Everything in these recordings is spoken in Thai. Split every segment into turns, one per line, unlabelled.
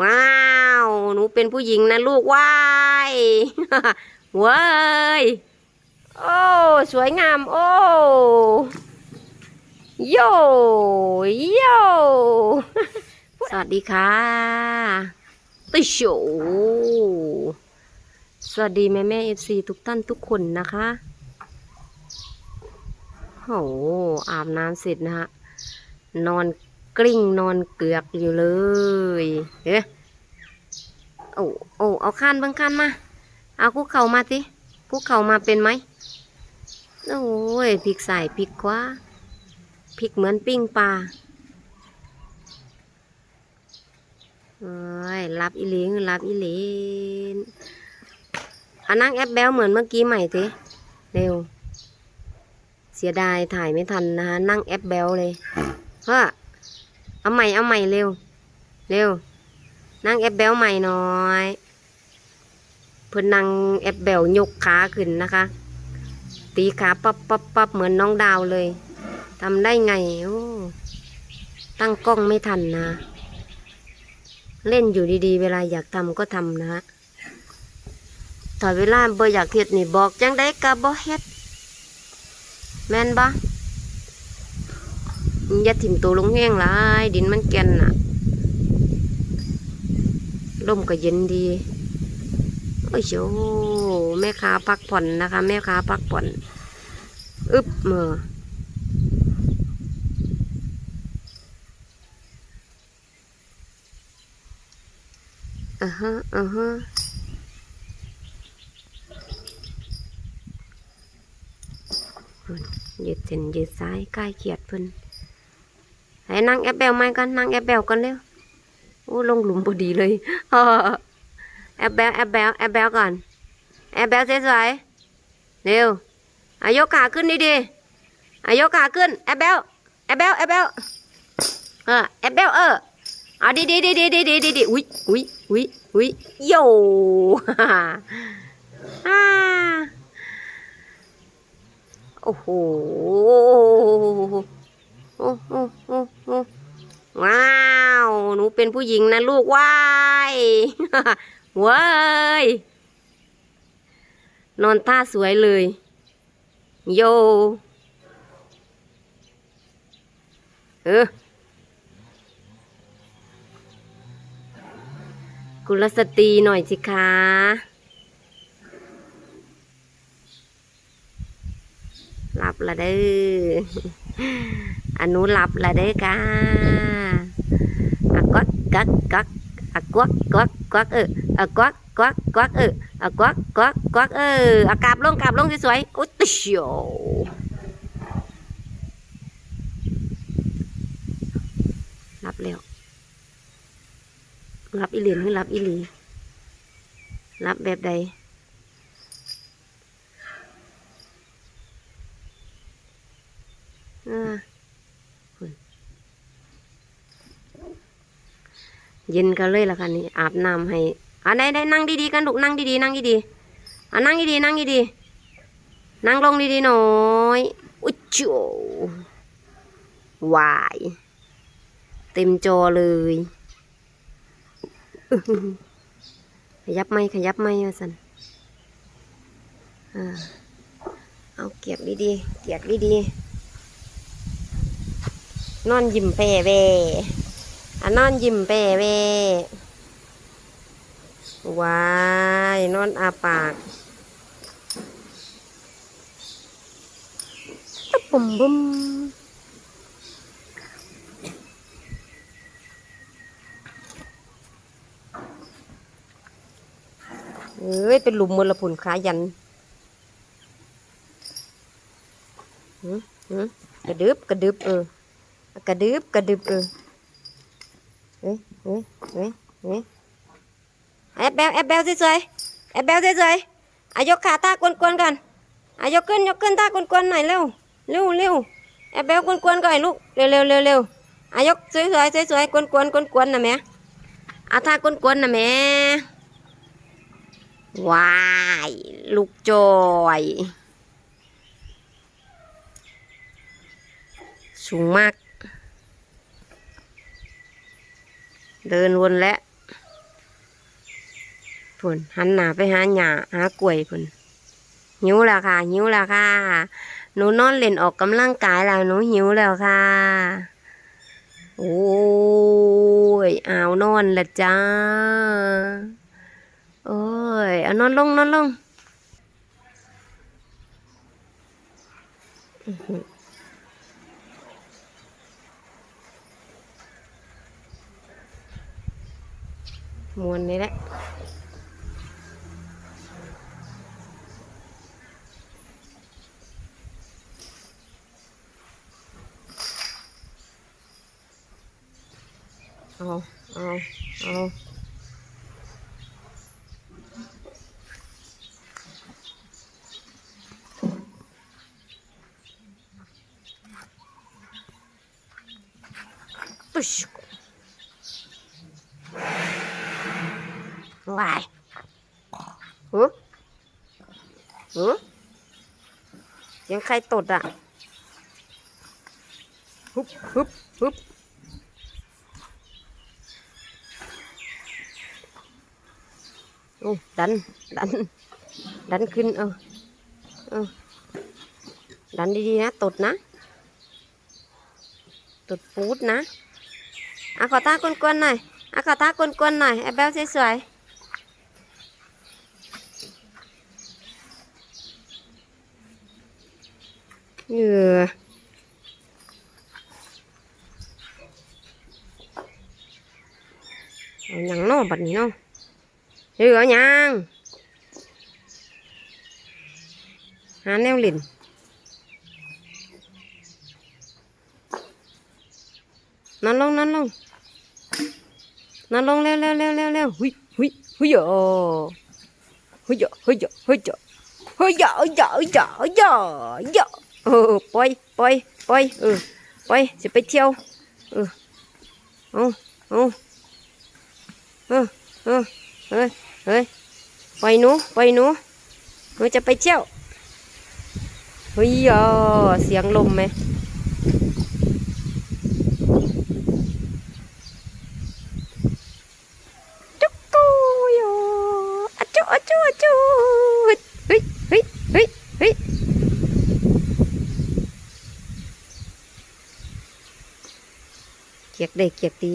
ว้าว หนูเป็นผู้หญิงนะลูกว้ายเว้ยโอ้ สวยงาม โอ้โยโยสวัสดีค่ะติโชสวัสดีแม่แม่เอฟซีทุกท่านทุกคนนะคะโหอาบน้ำเสร็จนะฮะ นอน กลิ้งนอนเกือกอยู่เลยเอ๊ะโอ้โอ้เอาคานเบางคานมา เอาคุกเข่ามาสิคุกเข่ามาเป็นไหมโอ้ยพลิกใส่พลิกขวาพลิกเหมือนปิ้งปลาเอ้ยรับอีหลิงรับอีหลินเอานั่งแอปแบลเหมือนเมื่อกี้ใหม่สิเร็ว เสียดายถ่ายไม่ทันนะคะนั่งแอปแบลเลยเฮ้อ เอาใหม่เอาใหม่เร็ว เร็ว นั่งแอปแบลใหม่น่อยเพื่อนนั่งแอปแบลยกขาขึ้นนะคะ ตีขาปั๊บปั๊บปั๊บเหมือนน้องดาวเลยทำได้ไงโอ้ตั้งกล้องไม่ทันนะ เล่นอยู่ดีๆ เวลาอยากทำก็ทำนะถ้าเวลาเบ่อยากเฮ็ดนี่บอกจังได้กะบ่เฮ็ดแม่นบ่ อย่าถิ่มตัวลงแห้งหลายดินมันแก่นน่ะลมก็เย็นดีโอ้ยโชแม่ค้าพักผ่อนนะคะ แม่ค้าพักผ่อนอึบมืออ่าฮะอ่าฮะเยืดเส้นยืดสายใกล้เขียดเพิ่น ให้นั่งแอบแบลไหมกันนั่งแอบแบลกันเร็วโอ้ลงหลุมพอดีเลยแอบแบลแอบแบลแอบแบลก่อนแอบแบลสวยๆเร็วอายกขาขึ้นดีๆอายกขาขึ้นแอบแบลแอบแบลแอบแบลเออแอบแบลเออเอาดีดีดีดีดีดีดีดีอุ้ยอุ้ยอุ้ยอุ้ยโยฮ่าโอ้โหโอ้โห เป็นผู้หญิงนะลูกว้ายเว้ยนอนท่าสวยเลย โย เออกุลสตรีหน่อยสิคะหลับละเด้ออนนู้นหลับละเด้อกาอะ กักกักกักอะกวักกวักกวักเอออะกวักกวักกวักเอออะกวักกวักกวักเอออะกาบลงกาบลงสวยๆอุ๊ยติโชหลับแล้วหลับอีเหลียนหรือหลับอีหลีหลับแบบใดอ่าพุ่น เย็นกันเลยละค่ะนี่อาบน้ำให้อ่าได้ได้นั่งดีๆกันลูกนั่งดีๆนั่งดีๆอ่านั่งดีๆนั่งดีๆนั่งลงดีๆหน่อยอุ๊ยโจวายเต็มจอเลยขยับไม่ขยับไม่ว่าสันเอาเกียกดีๆเกียกดีๆนอนยิ้มแปรเว อะนอนยิ้มแปรเววายนอนอาปากตปุ่มบุ้มเอ้ย เป็นหลุมมลผุนขายันหืมหืมกระดึบกระดึบเออ กระดึบกระดึบเออ เฮ้ยเฮ้ยเฮ้ยเฮ้ยแอบแบลแอบแบลสวยๆแอบแบลสวยๆอายกขาตากวนๆก่อนอายกขึ้นยกขึ้นตากวนๆหน่อยเร็วเร็วเร็วแอบแบลกวนๆก่อนลูกเร็วเร็วเร็วเร็วอายกสวยๆสวยๆกวนๆกวนๆนะแม่อาท่ากวนๆนะแม่ว้ายลูกจอยสูงมาก เดินวนแล้วพุ่นหันหน้าไปหาหญ้าหากล้วยพุ่นหิวแล้วค่ะ หิวแล้วค่ะ หนูนอนเล่นออกกำลังกายแล้วหนูหิวแล้วค่ะ โอ้ยอาวนอนละจ้า โอ้ย เอานอนลงนอนลงอื้อหือ มวนนี่แหละเอาเอาเอาปุ๊ช วายฮึฮึเสียงใครตดอะฮึบฮึบฮึบโอ้ดัน ดัน ดันขึ้น เออ เออ ดันดีๆนะ ตดนะ ตดปูดนะอะขอตากวนๆหน่อยอะขอตากวนๆหน่อยไอ้แบ๊วสวยๆ như nhắn nó bật gì không? Hiểu rồi nha hà neo lìn nó lông nó lông. Nó lông leo leo leo leo leo. Hui hui hui giờ, hui giờ hui giờ hui giờ, hui giờ dọ giờ dọ giờ เออปล่อยปล่อยปล่อยเออปอยจะไปเที่ยว เออเอาเอาเออเออเฮ้ยเฮ้ยปหนูปล่หนูหนูจะไปเที่ยวเฮ้ยเสียงลมไหม กียกได้เกียกดี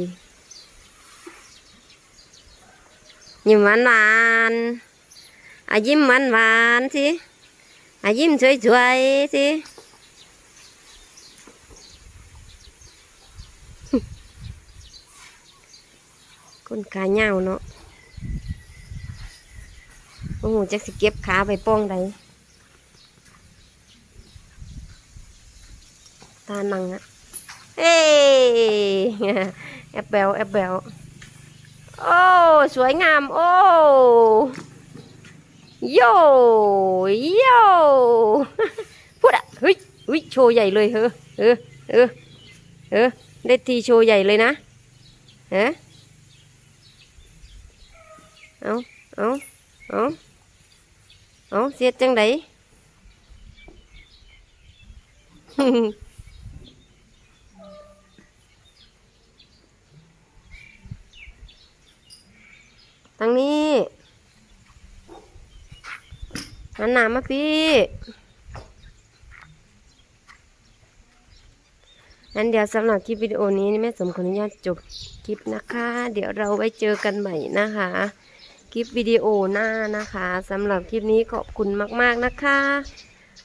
ยิ้มหวานหวานอะยิ้มหวานหวานสิอะยิ้มสวยๆสิคนขาเหย้าเนาะโอ้โหจักสิเก็บขาไปป้องใดตานังอะ เอ้แอบแบวแอบแบวโอ้ สวยงาม โอ้โยโยพูดอะเฮ้ยเฮ้ยโชว์ใหญ่เลยเฮ้อเออเออเออได้ทีโชว์ใหญ่เลยนะฮะเอาเอาเอาเอาเสียจังได ทางนี้หันหน้ามาพี่ งั้นเดี๋ยวสำหรับคลิปวิดีโอนี้แม่สมขออนุญาตจบคลิปนะคะ เดี๋ยวเราไว้เจอกันใหม่นะคะ คลิปวิดีโอหน้านะคะสำหรับคลิปนี้ขอบคุณมาก ๆนะคะ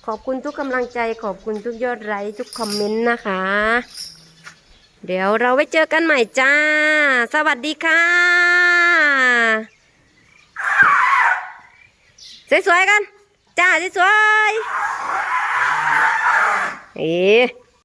ขอบคุณทุกกำลังใจ ขอบคุณทุกยอดไลค์ทุกคอมเมนต์นะคะ เดี๋ยวเราไว้เจอกันใหม่จ้า สวัสดีค่ะ สวยๆกัน จ้าสวยๆเอ๊ะ